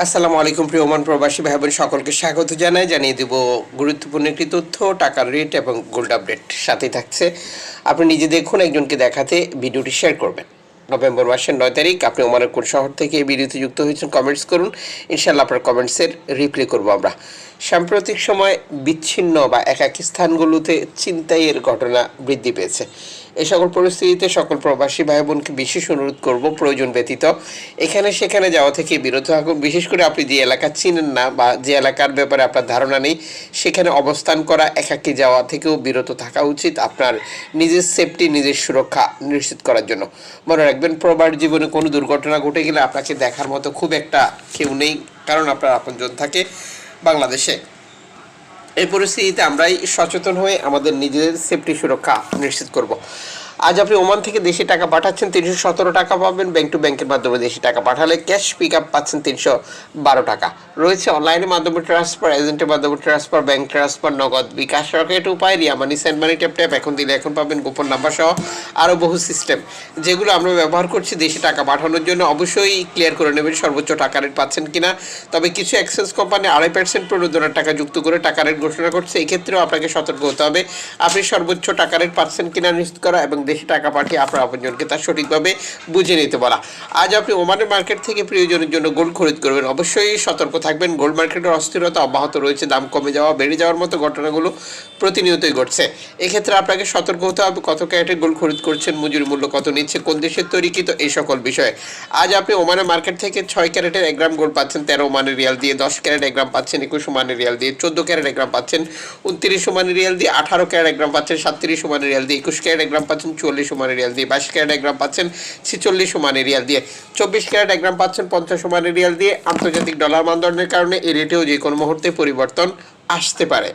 আসসালামু আলাইকুম প্রিয় ওমান প্রবাসী ভাই বোন সকলকে স্বাগত জানাই। জানিয়ে দেব গুরুত্বপূর্ণ একটি তথ্য, টাকার রেট এবং গোল্ড আপডেট সাথে থাকছে। আপনি নিজে দেখুন, একজনকে দেখাতে ভিডিওটি শেয়ার করবেন। নভেম্বর মাসের নয় তারিখ, আপনি ওমানের কোন শহর থেকে এই ভিডিওতে যুক্ত হয়েছেন কমেন্টস করুন। ইনশাল্লাহ আপনার কমেন্টসের রিপ্লাই করব আমরা। সাম্প্রতিক সময় বিচ্ছিন্ন বা একাকী স্থানগুলোতে ছিনতাইয়ের ঘটনা বৃদ্ধি পেয়েছে। এ সকল পরিস্থিতিতে সকল প্রবাসী ভাই বোনকে বিশেষ অনুরোধ করব, প্রয়োজন ব্যতীত এখানে সেখানে যাওয়া থেকে বিরত থাকুন। বিশেষ করে আপনি যে এলাকা চিনেন না বা যে এলাকার ব্যাপারে আপনার ধারণা নেই, সেখানে অবস্থান করা, একাকী যাওয়া থেকেও বিরত থাকা উচিত আপনার নিজের সেফটি নিজের সুরক্ষা নিশ্চিত করার জন্য। মনে রাখবেন, প্রবাস জীবনে কোনো দুর্ঘটনা ঘটে গেলে আপনাকে দেখার মতো খুব একটা কেউ নেই, কারণ আপনার আপনজন থাকে। বাংলাদেশে। এই পরিস্থিতিতে আমরাই সচেতন হয়ে আমাদের নিজেদের সেফটি সুরক্ষা নিশ্চিত করব। আজ আপনি ওমান থেকে দেশে টাকা পাঠাচ্ছেন, তিনশো সতেরো টাকা পাবেন। ব্যাংক টু ব্যাংকের মাধ্যমে দেশে টাকা পাঠালে ক্যাশ পিক আপ পাচ্ছেন তিনশো বারো টাকা। রয়েছে অনলাইনের মাধ্যমে ট্রান্সফার এজেন্টের মাধ্যমে transfer bank transfer Nagad bKash Rocket Upay, Ria money send money tap tap এখন দিলে এখন পাবেন গোপন নাম্বার সহ আরও বহু সিস্টেম যেগুলো আমরা ব্যবহার করছি দেশে টাকা পাঠানোর জন্য, অবশ্যই ক্লিয়ার করে নেবেন সর্বোচ্চ টাকা রেট পাচ্ছেন কিনা। তবে কিছু এক্সচেঞ্জ কোম্পানি আড়াই পার্সেন্ট প্রণোদনার টাকা যুক্ত করে টাকা রেট ঘোষণা করছে, এক্ষেত্রেও আপনাকে সতর্ক হতে হবে। আপনি সর্বোচ্চ টাকা রেট পাচ্ছেন কিনা নিশ্চিত করা এবং দেশে টাকা পাঠিয়ে আপনার আপনজনকে তা সঠিকভাবে বুঝে নিতে বলা। আজ আপনি ওমানের মার্কেট থেকে প্রিয়জনের জন্য গোল্ড খরিদ করবেন। অবশ্যই সতর্ক থাকবেন। গোল্ড মার্কেটের অস্থিরতা অব্যাহত রয়েছে। দাম কমে যাওয়া, বেড়ে যাওয়ার মতো ঘটনাগুলো প্রতিনিয়তই ঘটছে। এক্ষেত্রে আপনাকে সতর্ক হতে হবে। কত ক্যারেটের গোল্ড খরিদ করছেন, মজুরি মূল্য কত নিচ্ছে, কোন দেশের তৈরিকৃত এই সকল বিষয়ে। আজ আপনি ওমানের মার্কেট থেকে ছয় ক্যারেটের এক গ্রাম গোল্ড পাচ্ছেন, তেরো ওমানের রিয়াল দিয়ে দশ ক্যারেট এক গ্রাম পাচ্ছেন, একুশ ওমানের রিয়াল দিয়ে চোদ্দ ক্যারেট এক গ্রাম পাচ্ছেন, উনত্রিশ ওমানের রিয়াল দিয়ে আঠারো ক্যারেট এক গ্রাম পাচ্ছেন, সাতত্রিশ ওমানের রিয়াল দিয়ে একুশ ক্যারেট এক গ্রাম পাচ্ছেন চল্লিশ ওমানের রিয়াল দিয়ে বাইশ ক্যারেট এক গ্রাম পাচ্ছেন ছিচল্লিশ ওমানের রিয়াল দিয়ে। চব্বিশ ক্যারেট এক গ্রাম পাচ্ছেন, পঞ্চাশ ওমানের রিয়াল দিয়ে। আন্তর্জাতিক ডলার মানদণ্ডের কারণে এই রেটেও যে কোনো মুহূর্তে পরিবর্তন আসতে পারে।